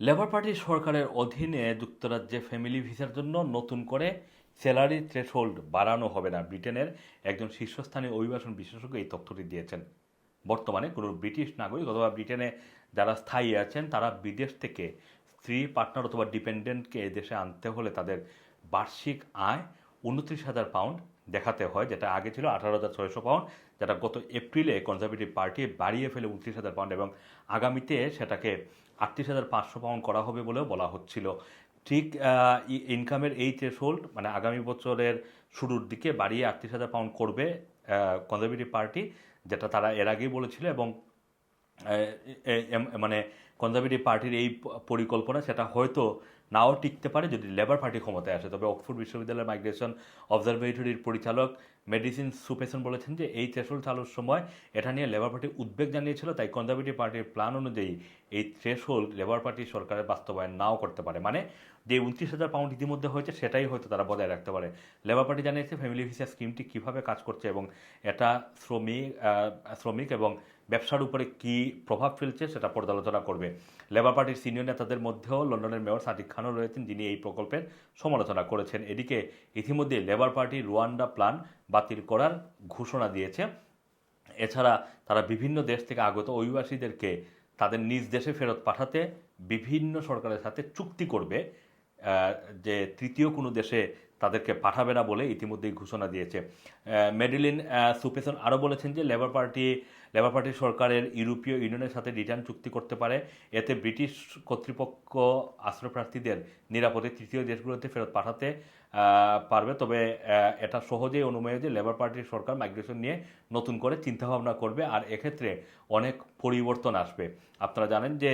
Labour party সরকারের অধীনে যুক্তরাজ্যে ফ্যামিলি ভিসার জন্য নতুন করে স্যালারি থ্রেশহোল্ড বাড়ানো হবে না। ব্রিটেনের একজন শীর্ষস্থানীয় অভিবাসন বিশেষজ্ঞ এই তথ্যটি দিয়েছেন। বর্তমানে কোনো ব্রিটিশ নাগরিক অথবা ব্রিটেনে যারা স্থায়ী আছেন, তারা বিদেশ থেকে স্ত্রী, পার্টনার অথবা ডিপেন্ডেন্টকে দেশে আনতে হলে তাদের বার্ষিক আয় উনত্রিশ হাজার পাউন্ড দেখাতে হয়, যেটা আগে ছিল আঠারো হাজার ছয়শো পাউন্ড, যেটা গত এপ্রিলে কনজারভেটিভ পার্টি বাড়িয়ে ফেলে উনত্রিশ হাজার পাউন্ড এবং আগামীতে সেটাকে আটত্রিশ হাজার পাঁচশো পাউন্ড করা হবে বলেও বলা হচ্ছিল। ঠিক ইনকামের এই থ্রেশহোল্ড মানে আগামী বছরের শুরুর দিকে বাড়িয়ে আটত্রিশ হাজার পাউন্ড করবে কনজারভেটিভ পার্টি যেটা তারা এর আগেই বলেছিল এবং মানে কনজারভেটিভ পার্টির এই পরিকল্পনা, সেটা হয়তো নাও টিকতে পারে যদি লেবার পার্টি ক্ষমতায় আসে। তবে অক্সফোর্ড বিশ্ববিদ্যালয়ের মাইগ্রেশন অবজারভেটরির পরিচালক মেডিসিন সুপেসন বলেছেন যে এই থ্রেশহোল্ড চালুর সময় এটা নিয়ে লেবার পার্টি উদ্বেগ জানিয়েছিল, তাই কনজারভেটিভ পার্টির প্ল্যান অনুযায়ী এই থ্রেশহোল্ড লেবার পার্টি সরকারের বাস্তবায়ন নাও করতে পারে। মানে যে উনত্রিশ হাজার পাউন্ড ইতিমধ্যে হয়েছে, সেটাই হয়তো তারা বজায় রাখতে পারে। লেবার পার্টি জানিয়েছে ফ্যামিলি ভিসা স্কিমটি কীভাবে কাজ করছে এবং এটা শ্রমিক শ্রমিক এবং ব্যবসার উপরে কি প্রভাব ফেলছে সেটা পর্যালোচনা করবে। লেবার পার্টির সিনিয়র নেতাদের মধ্যেও লন্ডনের মেয়র সাদিক খানও রয়েছেন, যিনি এই প্রকল্পের সমালোচনা করেছেন। এদিকে ইতিমধ্যে লেবার পার্টি রুয়ান্ডা প্ল্যান বাতিল করার ঘোষণা দিয়েছে। এছাড়া তারা বিভিন্ন দেশ থেকে আগত অভিবাসীদেরকে তাদের নিজ দেশে ফেরত পাঠাতে বিভিন্ন সরকারের সাথে চুক্তি করবে। যে তৃতীয় কোনো দেশে তাদেরকে পাঠাবে না বলে ইতিমধ্যেই ঘোষণা দিয়েছে। মেডিলিন সুপেসন আরও বলেছেন যে লেবার পার্টি লেবার পার্টি সরকারের ইউরোপীয় ইউনিয়নের সাথে রিটার্ন চুক্তি করতে পারে। এতে ব্রিটিশ কর্তৃপক্ষ আশ্রয়প্রার্থীদের নিরাপদে তৃতীয় দেশগুলোতে ফেরত পাঠাতে পারবে। তবে এটা সহজেই অনুমেয় যে লেবার পার্টির সরকার মাইগ্রেশন নিয়ে নতুন করে চিন্তাভাবনা করবে। আর এক্ষেত্রে অনেক পরিবর্তন আসবে। আপনারা জানেন যে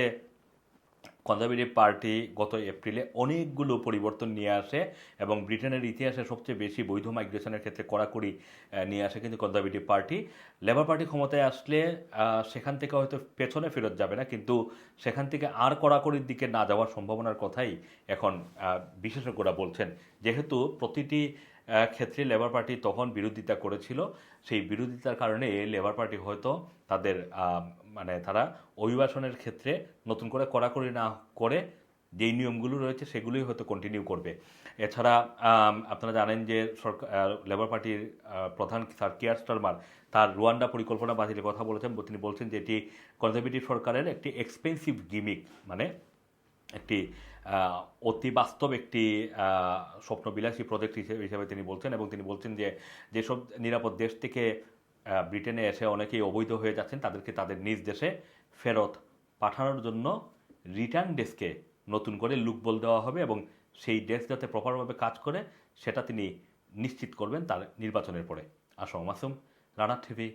কনজারভেটিভ পার্টি গত এপ্রিলে অনেকগুলো পরিবর্তন নিয়ে আসে এবং ব্রিটেনের ইতিহাসে সবচেয়ে বেশি বৈধ মাইগ্রেশনের ক্ষেত্রে কড়াকড়ি নিয়ে আসে কিন্তু কনজারভেটিভ পার্টি লেবার পার্টি ক্ষমতায় আসলে সেখান থেকে হয়তো পেছনে ফেরত যাবে না, কিন্তু সেখান থেকে আর কড়াকড়ির দিকে না যাওয়ার সম্ভাবনার কথাই এখন বিশেষজ্ঞরা বলছেন। যেহেতু প্রতিটি ক্ষেত্রে লেবার পার্টি তখন বিরোধিতা করেছিল। সেই বিরোধিতার কারণে লেবার পার্টি হয়তো তাদের মানে তারা অভিবাসনের ক্ষেত্রে নতুন করে কড়াকড়ি না করে যেই নিয়মগুলো রয়েছে সেগুলোই হয়তো কন্টিনিউ করবে। এছাড়া আপনারা জানেন যে সরকার লেবার পার্টির প্রধান স্যার কিয়ার স্টারমার, তার রুয়ান্ডা পরিকল্পনা বাতিলের কথা বলেছেন। তিনি বলছেন যে এটি কনজারভেটিভ সরকারের একটি এক্সপেন্সিভ গিমিক মানে একটি অতি বাস্তব একটি স্বপ্নবিলাসী প্রজেক্ট হিসেবে হিসেবে তিনি বলছেন এবং তিনি বলছেন যে যেসব নিরাপদ দেশ থেকে ব্রিটেনে এসে অনেকেই অবৈধ হয়ে যাচ্ছেন, তাদেরকে তাদের নিজ দেশে ফেরত পাঠানোর জন্য রিটার্ন ডেস্কে নতুন করে লুকবল দেওয়া হবে এবং সেই ডেস্ক যাতে প্রপারভাবে কাজ করে, সেটা তিনি নিশ্চিত করবেন তার নির্বাচনের পরে। আসম মাসুম, রানা টিভি।